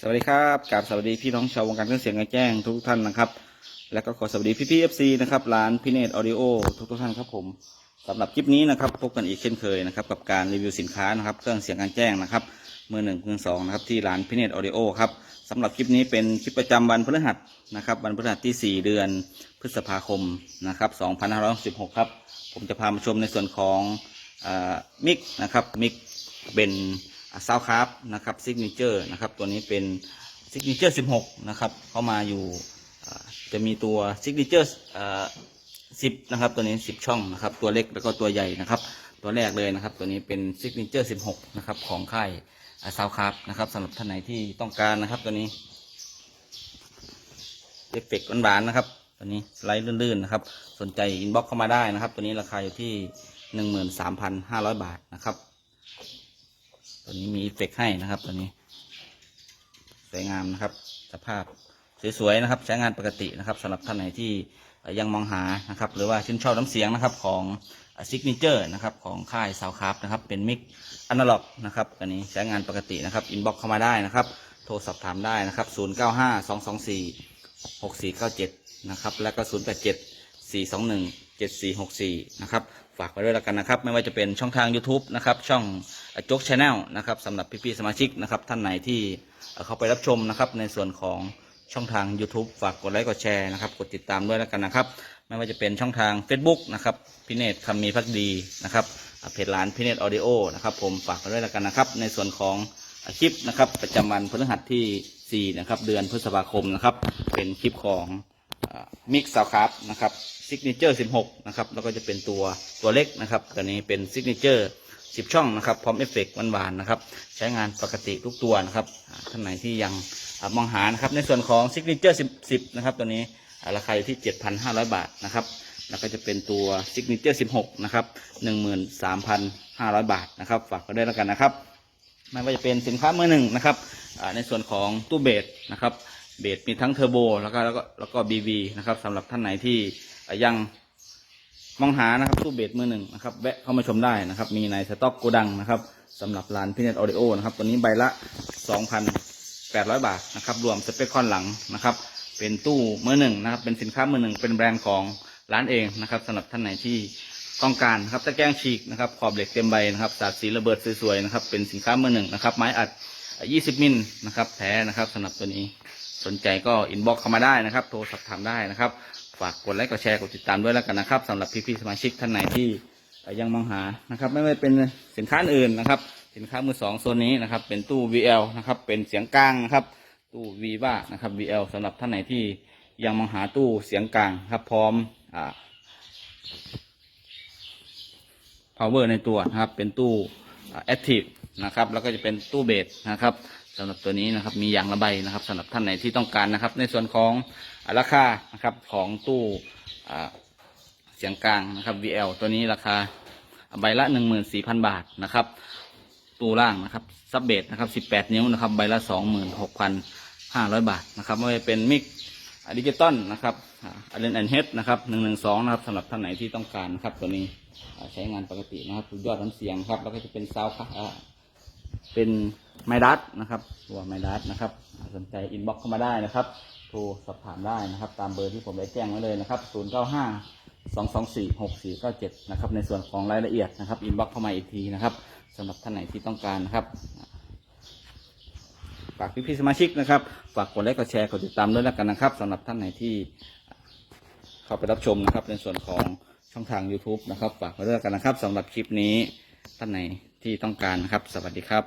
สวัสดีครับกราบสวัสดีพี่น้องชาววงการเครื่องเสียงกระแจ้งทุกท่านนะครับ และก็ขอสวัสดีพี่พี่เอฟซีนะครับร้านพี่เนตออดิโอทุกทท่านครับผมสำหรับคลิปนี้นะครับพบกันอีกเช่นเคยนะครับกับการรีวิวสินค้านะครับเครื่องเสียงการแจ้งนะครับมือหนึ่งมือสองนะครับที่ร้านพี่เนตออดิโอครับสำหรับคลิปนี้เป็นคลิปประจำวันพฤหัสนะครับวันพฤหัสที่ 4 เดือนพฤษภาคมนะครับ2566ครับผมจะพามาชมในส่วนของมิกนะครับมิกเป็น ซาวคราฟนะครับซิกเนเจอร์นะครับตัวนี้เป็นซิกเนเจอร์16นะครับเข้ามาอยู่จะมีตัว signature สิบนะครับตัวนี้สิบช่องนะครับตัวเล็กแล้วก็ตัวใหญ่นะครับตัวแรกเลยนะครับตัวนี้เป็น signature สิบหกนะครับของค่ายซาวคาร์นะครับสำหรับท่านไหนที่ต้องการนะครับตัวนี้เอฟเฟกต์หวานๆนะครับตัวนี้สไลด์ลื่นๆนะครับสนใจอินบ็อกเข้ามาได้นะครับ ตัวนี้ราคาอยู่ที่หนึ่งหมื่นสามพันห้าร้อยบาทนะครับ ตัวนี้มีเอฟเฟกต์ให้นะครับตัวนี้สวยงามนะครับ สภาพสวยๆนะครับ ใช้งานปกตินะครับสำหรับท่านไหนที่ยังมองหานะครับ หรือว่าชื่นชอบน้ำเสียงนะครับของซิกเนเจอร์นะครับของค่ายซาวคราฟนะครับ เป็นมิกอนาล็อกนะครับอันนี้ใช้งานปกตินะครับอินบ็อกเข้ามาได้นะครับ โทรสอบถามได้นะครับ 0 9 5 2 2 4 6 4 9 7 นะครับ แล้วก็ 0 8 7464 นะครับ ฝากไว้ด้วยแล้วกันนะครับ ไม่ว่าจะเป็นช่องทาง YouTube นะครับ ช่องโจ๊กชาแนลนะครับสำหรับพี่ๆสมาชิกนะครับ ท่านไหนที่เข้าไปรับชมนะครับ ในส่วนของช่องทาง YouTube ฝากกดไลค์กดแชร์นะครับ กดติดตามด้วยแล้วกันนะครับ ไม่ว่าจะเป็นช่องทาง Facebook นะครับพิเนตคำมีพักดีนะครับเพจร้านพิเนตออดิโอนะครับ ผมฝากกันด้วยแล้วกันนะครับ ในส่วนของคลิปนะครับ ประจำวันพฤหัสที่ 4 นะครับ เดือนพฤษภาคมนะครับ เป็นคลิปของ มิกซาวคาร์นะครับซิกเนเจอร์16นะครับแล้วก็จะเป็นตัวตัวเล็กนะครับตัวนี้เป็นซิกเนเจอร์สิบช่องนะครับพร้อมเอฟเฟกต์หวานๆนะครับใช้งานปกติทุกตัวนะครับท่านไหนที่ยังมองหานะครับในส่วนของ Signature 10 10นะครับตัวนี้ราคาอยู่ที่7,500บาทนะครับแล้วก็จะเป็นตัว Signature 16นะครับ13,500บาทนะครับฝากกันด้วยแล้วกันนะครับไม่ว่าจะเป็นสินค้ามือหนึ่งนะครับในส่วนของตู้เบสนะครับ เบสมีทั้งเทอร์โบแล้วก็แล้วก็แล้วก็บีบีนะครับสำหรับท่านไหนที่ยังมองหานะครับตู้เบสมือหนึ่งนะครับแวะเข้ามาชมได้นะครับ มีในสต็อกโกดังนะครับสำหรับร้านพิเนตออดิโอนะครับตัวนี้ใบละ 2,800 บาทนะครับรวมสเปคคอนหลังนะครับ เป็นตู้มือหนึ่งนะครับ เป็นสินค้ามือหนึ่งเป็นแบรนด์ของร้านเองนะครับสำหรับท่านไหนที่ต้องการครับตะแกรงฉีกนะครับขอบเหล็กเต็มใบนะครับสาดสีระเบิดสวยๆนะครับเป็นสินค้ามือหนึ่งนะครับ ไม้อัด 20 มิลนะครับแท้นะครับสำหรับตัวนี้ สนใจก็อินบ็อกเข้ามาได้นะครับ โทรสอบถามได้นะครับ ฝากกดไลค์กดแชร์กดติดตามด้วยแล้วกันนะครับสำหรับพี่ๆสมาชิกท่านไหนที่ยังมองหานะครับ ไม่ว่าเป็นสินค้าอื่นนะครับ สินค้ามือสองโซนนี้นะครับ เป็นตู้ VL นะครับ เป็นเสียงกลางนะครับ ตู้ Viva นะครับ VL สำหรับท่านไหนที่ยังมองหาตู้เสียงกลางครับ พร้อมอ่า power ในตัวนะครับ เป็นตู้อ่า active นะครับ แล้วก็จะเป็นตู้เบสนะครับ สำหรับตัวนี้นะครับ มียางระบายนะครับสำหรับท่านไหนที่ต้องการนะครับ ในส่วนของราคานะครับของตู้เสียงกลางนะครับ VL ตัวนี้ราคาใบละ 14,000 บาทนะครับ ตู้ล่างนะครับซับเบสนะครับ18 นิ้วนะครับ ใบละ 26,500 บาทนะครับไม่ว่าจะเป็นมิกดิจิตอลนะครับอาร์เรนแอนเฮดนะครับ112นะครับสำหรับท่านไหนที่ต้องการนะครับ ตัวนี้ใช้งานปกตินะครับสุดยอดน้ำเสียงครับ แล้วก็จะเป็นซาวด์อ่า เป็นไมดัสนะครับ ตัวไมดัสนะครับ สนใจอินบ็อกเข้ามาได้นะครับ โทรสอบถามได้นะครับ ตามเบอร์ที่ผมได้แจ้งไว้เลยนะครับ 095 224 6497 นะครับ ในส่วนของรายละเอียดนะครับอินบ็อกเข้ามาอีกทีนะครับสำหรับท่านไหนที่ต้องการนะครับฝากพี่ๆสมาชิกนะครับ ฝากกดไลค์กดแชร์กดติดตามด้วยแล้วกันนะครับสำหรับท่านไหนที่เข้าไปรับชมนะครับ ในส่วนของช่องทาง YouTube นะครับ ฝากไว้ด้วยแล้วกันนะครับสำหรับคลิปนี้ท่านไหน ที่ต้องการนะครับ สวัสดีครับ